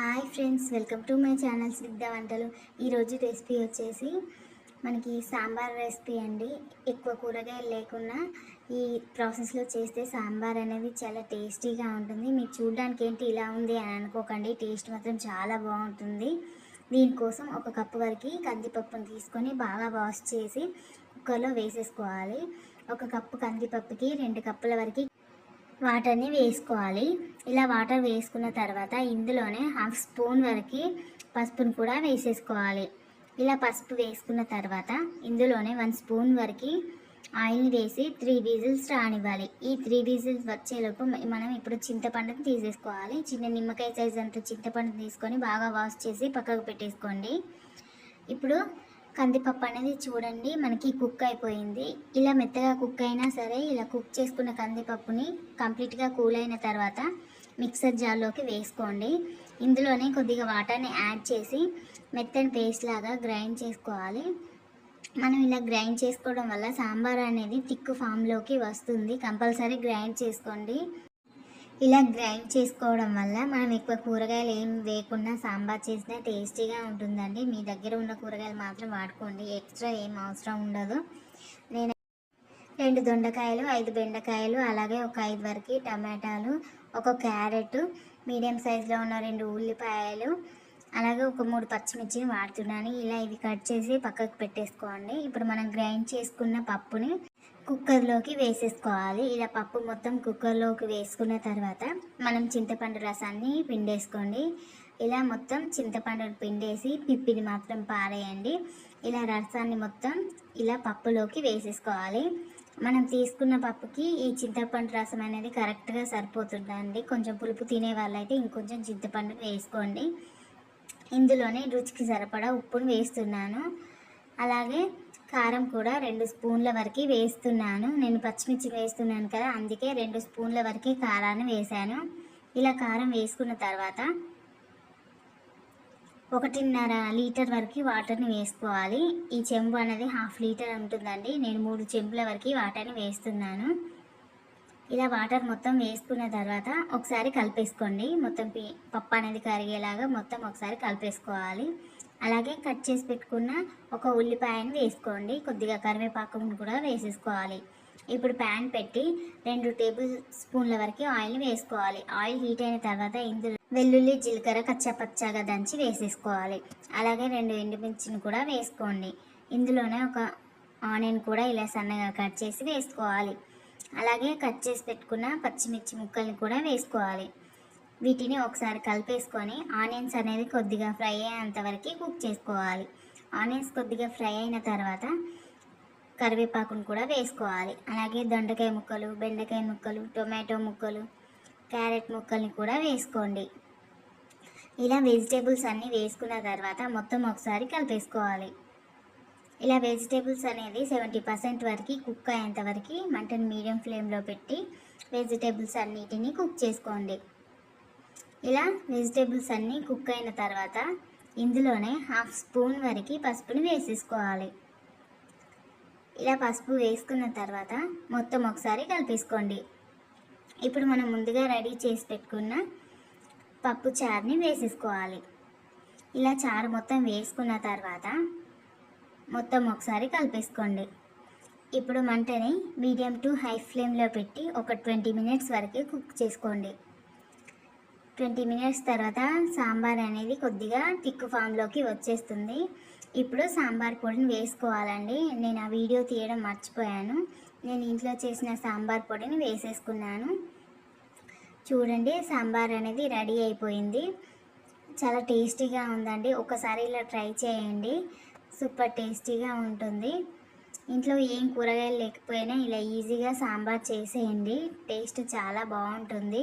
Hi friends welcome to my channel సిద్ధ వంటలు. ఈరోజు రెసిపీ వచ్చేసి మనకి సాంబార్ రెసిపీ అండి. ఎక్కువ కూరగాయలు లేకుండా ఈ ప్రాసెస్లో చేస్తే సాంబార్ అనేది చాలా టేస్టీగా ఉంటుంది. మీరు చూడడానికి ఏంటి ఇలా ఉంది అని అనుకోకండి. టేస్ట్ మాత్రం చాలా బాగుంటుంది. దీనికోసం ఒక కప్పు వరకు కందిపప్పును తీసుకొని బాగా వాష్ చేసి కుక్కర్లో వేసేసుకోవాలి. ఒక కప్పు కందిపప్పుకి రెండు కప్పుల వరకు వాటర్ని వేసుకోవాలి. ఇలా వాటర్ వేసుకున్న తర్వాత ఇందులోనే హాఫ్ స్పూన్ వరకు పసుపును కూడా వేసేసుకోవాలి. ఇలా పసుపు వేసుకున్న తర్వాత ఇందులోనే వన్ స్పూన్ వరకు ఆయిల్ని వేసి త్రీ బీజిల్స్ రానివ్వాలి. ఈ త్రీ బీజిల్స్ వచ్చేలోపు మనం ఇప్పుడు చింతపండుని తీసేసుకోవాలి. చిన్న నిమ్మకాయ సైజ్ అంత చింతపండు తీసుకొని బాగా వాష్ చేసి పక్కకు పెట్టేసుకోండి. ఇప్పుడు కందిపప్పు అనేది చూడండి మనకి కుక్ అయిపోయింది. ఇలా మెత్తగా కుక్ అయినా సరే ఇలా కుక్ చేసుకున్న కందిపప్పుని కంప్లీట్గా కూల్ అయిన తర్వాత మిక్సర్ జార్లోకి వేసుకోండి. ఇందులోనే కొద్దిగా వాటర్ని యాడ్ చేసి మెత్తని పేస్ట్ లాగా గ్రైండ్ చేసుకోవాలి. మనం ఇలా గ్రైండ్ చేసుకోవడం వల్ల సాంబార్ అనేది థిక్ ఫామ్లోకి వస్తుంది. కంపల్సరీ గ్రైండ్ చేసుకోండి. ఇలా గ్రైండ్ చేసుకోవడం వల్ల మనం ఎక్కువ కూరగాయలు ఏం వేయకుండా సాంబార్ చేసినా టేస్టీగా ఉంటుందండి. మీ దగ్గర ఉన్న కూరగాయలు మాత్రం వాడుకోండి. ఎక్స్ట్రా ఏం అవసరం ఉండదు. నేను రెండు దొండకాయలు ఐదు బెండకాయలు అలాగే ఒక ఐదు వరకు టమాటాలు ఒక క్యారెట్ మీడియం సైజులో ఉన్న రెండు ఉల్లిపాయలు అలాగే ఒక మూడు పచ్చిమిర్చిని వాడుతున్నాను. ఇలా ఇవి కట్ చేసి పక్కకు పెట్టేసుకోండి. ఇప్పుడు మనం గ్రైండ్ చేసుకున్న పప్పుని కుక్కర్లోకి వేసేసుకోవాలి. ఇలా పప్పు మొత్తం కుక్కర్లోకి వేసుకున్న తర్వాత మనం చింతపండు రసాన్ని పిండేసుకోండి. ఇలా మొత్తం చింతపండు పిండేసి పిప్పిని మాత్రం పారేయండి. ఇలా రసాన్ని మొత్తం ఇలా పప్పులోకి వేసేసుకోవాలి. మనం తీసుకున్న పప్పుకి ఈ చింతపండు రసం అనేది కరెక్ట్గా సరిపోతుందండి. కొంచెం పులుపు తినే వాళ్ళైతే ఇంకొంచెం చింతపండు వేసుకోండి. ఇందులోనే రుచికి సరిపడా ఉప్పును వేస్తున్నాను. అలాగే కారం కూడా రెండు స్పూన్ల వరకు వేస్తున్నాను. నేను పచ్చిమిర్చి వేస్తున్నాను కదా అందుకే రెండు స్పూన్ల వరకు కారాన్ని వేశాను. ఇలా కారం వేసుకున్న తర్వాత ఒకటిన్నర లీటర్ వరకు వాటర్ని వేసుకోవాలి. ఈ చెంబు అనేది హాఫ్ లీటర్ ఉంటుందండి. నేను మూడు చెంబుల వరకు వాటర్ని వేస్తున్నాను. ఇలా వాటర్ మొత్తం వేసుకున్న తర్వాత ఒకసారి కలిపేసుకోండి. మొత్తం పి- పప్పు అనేది కరిగేలాగా మొత్తం ఒకసారి కలిపేసుకోవాలి. అలాగే కట్ చేసి పెట్టుకున్న ఒక ఉల్లిపాయను వేసుకోండి. కొద్దిగా కరివేపాకును కూడా వేసేసుకోవాలి. ఇప్పుడు ప్యాన్ పెట్టి రెండు టేబుల్ స్పూన్ల వరకు ఆయిల్ని వేసుకోవాలి. ఆయిల్ హీట్ అయిన తర్వాత ఇందులో వెల్లుల్లి జీలకర్ర కచ్చపచ్చగా దంచి వేసేసుకోవాలి. అలాగే రెండు ఎండుమిర్చిని కూడా వేసుకోండి. ఇందులోనే ఒక ఆనియన్ కూడా ఇలా సన్నగా కట్ చేసి వేసుకోవాలి. అలాగే కట్ చేసి పెట్టుకున్న పచ్చిమిర్చి ముక్కల్ని కూడా వేసుకోవాలి. వీటిని ఒకసారి కలిపేసుకొని ఆనియన్స్ అనేది కొద్దిగా ఫ్రై అయ్యేంత వరకు కుక్ చేసుకోవాలి. ఆనియన్స్ కొద్దిగా ఫ్రై అయిన తర్వాత కరివేపాకును కూడా వేసుకోవాలి. అలాగే దొండకాయ ముక్కలు బెండకాయ ముక్కలు టొమాటో ముక్కలు క్యారెట్ ముక్కల్ని కూడా వేసుకోండి. ఇలా వెజిటేబుల్స్ అన్నీ వేసుకున్న తర్వాత మొత్తం ఒకసారి కలిపేసుకోవాలి. ఇలా వెజిటేబుల్స్ అనేది సెవెంటీ పర్సెంట్ వరకు కుక్ అయ్యేంత వరకు మంటను మీడియం ఫ్లేమ్లో పెట్టి వెజిటేబుల్స్ అన్నిటిని కుక్ చేసుకోండి. ఇలా వెజిటేబుల్స్ అన్నీ కుక్ అయిన తర్వాత ఇందులోనే హాఫ్ స్పూన్ వరకు పసుపుని వేసేసుకోవాలి. ఇలా పసుపు వేసుకున్న తర్వాత మొత్తం ఒకసారి కలిపేసుకోండి. ఇప్పుడు మనం ముందుగా రెడీ చేసి పెట్టుకున్న పప్పు చారుని వేసేసుకోవాలి. ఇలా చారు మొత్తం వేసుకున్న తర్వాత మొత్తం ఒకసారి కలిపేసుకోండి. ఇప్పుడు మంటని మీడియం టు హై ఫ్లేమ్లో పెట్టి ఒక ట్వంటీ మినిట్స్ వరకు కుక్ చేసుకోండి. ట్వంటీ మినిట్స్ తర్వాత సాంబార్ అనేది కొద్దిగా టిక్కు ఫామ్లోకి వచ్చేస్తుంది. ఇప్పుడు సాంబార్ పొడిని వేసుకోవాలండి. నేను ఆ వీడియో తీయడం మర్చిపోయాను. నేను ఇంట్లో చేసిన సాంబార్ పొడిని వేసేసుకున్నాను. చూడండి సాంబార్ అనేది రెడీ అయిపోయింది. చాలా టేస్టీగా ఉందండి. ఒకసారి ఇలా ట్రై చేయండి. సూపర్ టేస్టీగా ఉంటుంది. ఇంట్లో ఏం కూరగాయలు లేకపోయినా ఇలా ఈజీగా సాంబార్ చేసేయండి. టేస్ట్ చాలా బాగుంటుంది.